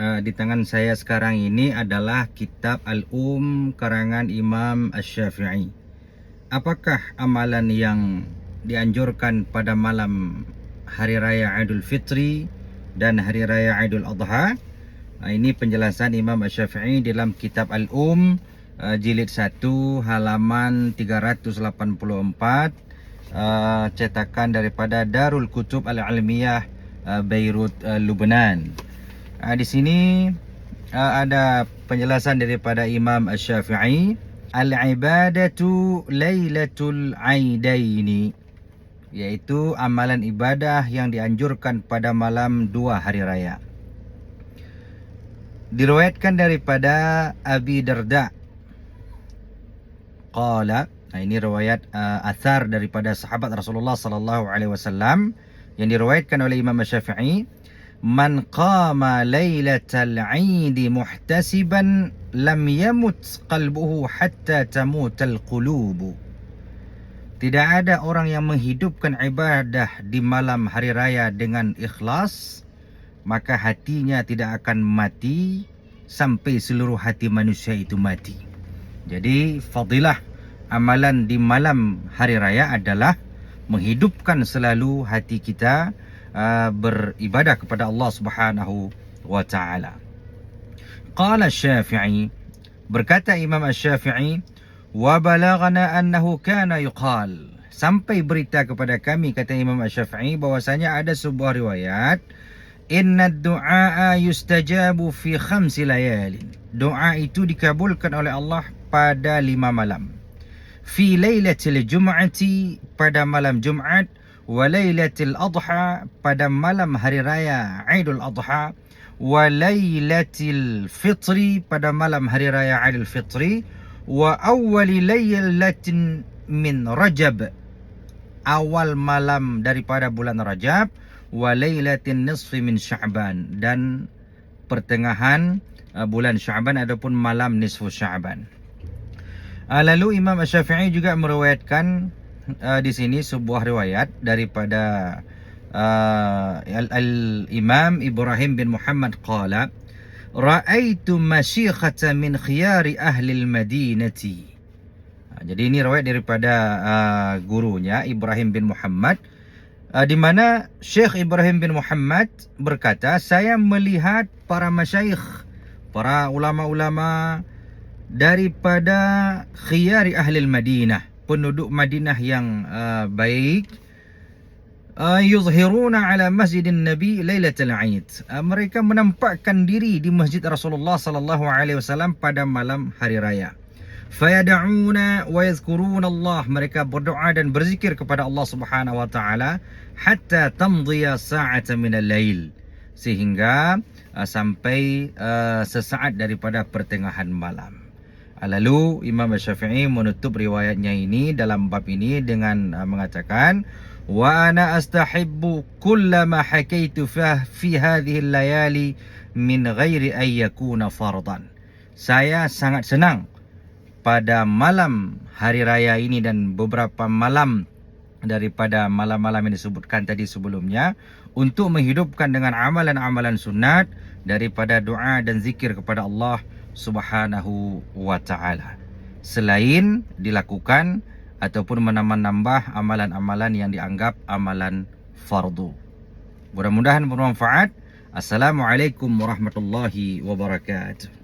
uh, di tangan saya sekarang ini adalah kitab Al-Um karangan Imam Ash-Syafi'i. Apakah amalan yang dianjurkan pada malam hari raya Idul Fitri dan hari raya Idul Adha? Uh, ini penjelasan Imam Ash-Syafi'i dalam kitab Al-Um uh, jilid 1 halaman 384 uh, cetakan daripada Darul Kutub Al-Almiyah uh, Beirut uh, Lubnan. Uh, di sini uh, ada penjelasan daripada Imam Asy-Syafi'i al-ibadatu lailatul aidaini iaitu amalan ibadah yang dianjurkan pada malam dua hari raya. Diriwayatkan daripada Abi Darda. Qala nah ini riwayat uh, athar daripada sahabat Rasulullah sallallahu alaihi wasallam yang diriwayatkan oleh Imam Asy-Syafi'i Man qama laylatal 'Eid muhtasiban lam yamut qalbuhu hatta tamutal qulub. Tidak ada orang yang menghidupkan ibadah di malam hari raya dengan ikhlas maka hatinya tidak akan mati sampai seluruh hati manusia itu mati. Jadi fadilah amalan di malam hari raya adalah menghidupkan selalu hati kita Beribadah kepada Allah Subhanahu wa taala. Qala Syafi'i berkata Imam Asy-Syafi'i wa balaghana annahu kana yuqal. Sampai berita kepada kami kata Imam Asy-Syafi'i bahwasanya ada sebuah riwayat inna du'a yustajabu fi khamsi layalin. Doa itu dikabulkan oleh Allah pada lima malam. Fi lailatul jum'ati pada malam Jumaat walailatul adha pada malam hari raya Aidul Adha. Walailatul fitri pada malam hari raya Aidul Fitri. Wa awwali lailatin min Rajab. Awal malam daripada bulan Rajab. Wa lailatin nisfi min Sya'ban. Dan pertengahan uh, bulan Sya'ban ataupun malam nisfu Sya'ban. Uh, lalu Imam Asy-Syafi'i juga meriwayatkan uh, di sini sebuah riwayat daripada uh, al-Imam Ibrahim bin Muhammad qala Ra'aitu masyikhata min khiyari ahli al-Madinati. Uh, jadi ini riwayat daripada uh, gurunya Ibrahim bin Muhammad uh, di mana Syekh Ibrahim bin Muhammad berkata saya melihat para masyayikh para ulama-ulama daripada khiyari ahli al-Madinah penduduk Madinah yang uh, baik uh, yuzhiruna ala masjidin nabi lailatul aid. Uh, mereka menampakkan diri di masjid Rasulullah sallallahu alaihi wasallam pada malam hari raya. Fayad'una wa yadhkuruna Allah. Mereka berdoa dan berzikir kepada Allah Subhanahu wa taala hatta tamdhiya sa'atan min al-lail. Sehingga uh, sampai uh, sesaat daripada pertengahan malam Lalu Imam Syafi'i menutup riwayatnya ini dalam bab ini dengan uh, mengatakan wa ana astahibbu kullama hakaitu fi hadhihi layali min ghairi ay yakuna fardan. Saya sangat senang pada malam hari raya ini dan beberapa malam daripada malam-malam yang disebutkan tadi sebelumnya untuk menghidupkan dengan amalan-amalan sunat daripada doa dan zikir kepada Allah Subhanahu wa taala. Selain dilakukan ataupun menambah-nambah amalan-amalan yang dianggap amalan fardu. Mudah-mudahan bermanfaat. Assalamualaikum warahmatullahi wabarakatuh.